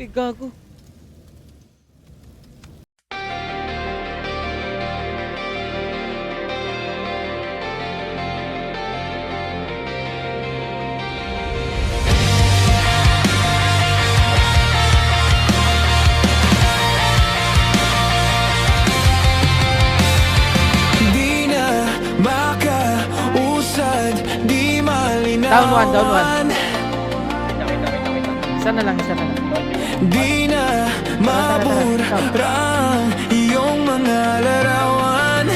Ay, gago. Down one, down one. Isa na lang, isa na lang. Di na mabura ang iyong mga larawan.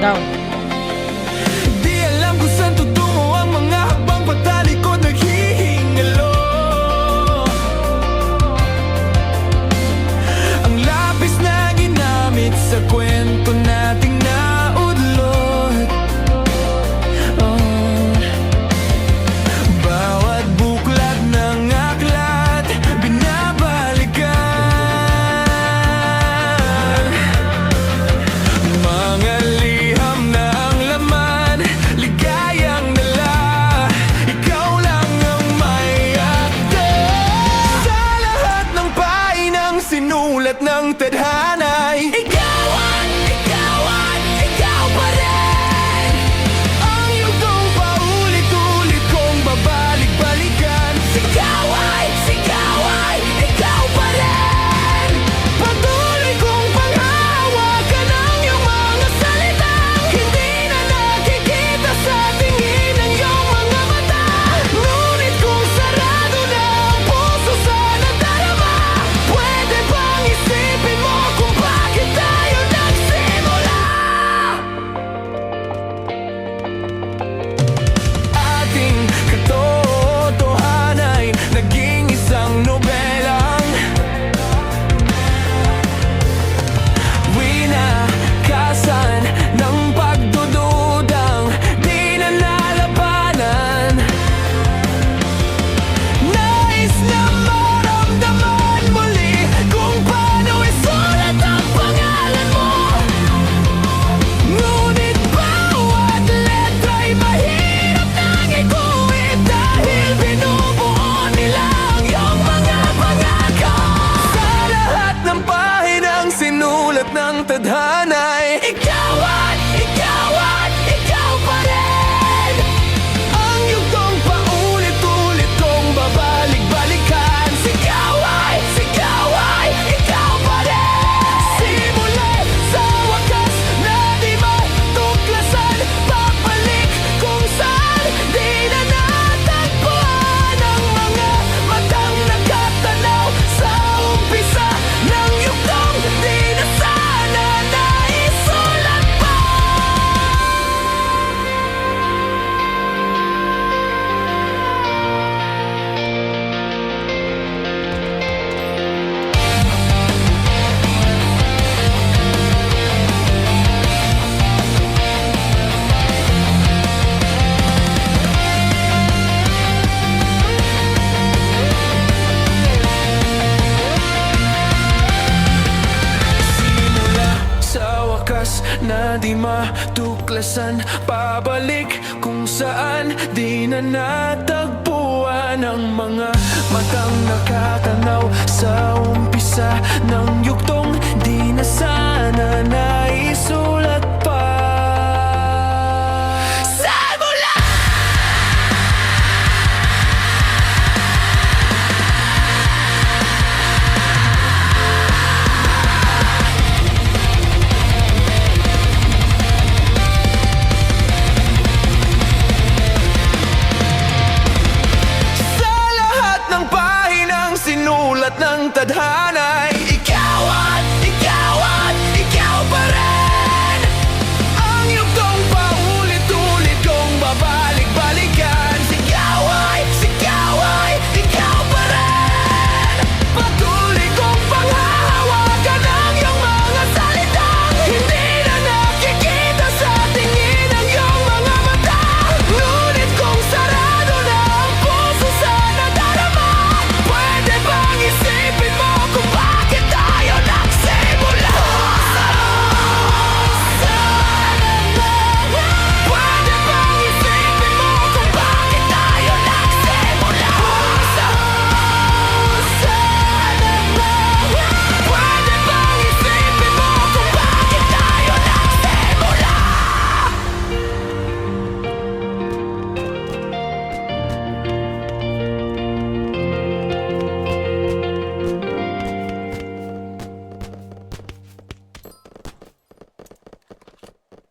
Down sinulat ng tadhanay. Ikaw ang na di matuklasan. Pabalik kung saan di na natagpuan Ang mga matang nakatanaw sa umpisa ng yuktong di nasaan لن تدهانا.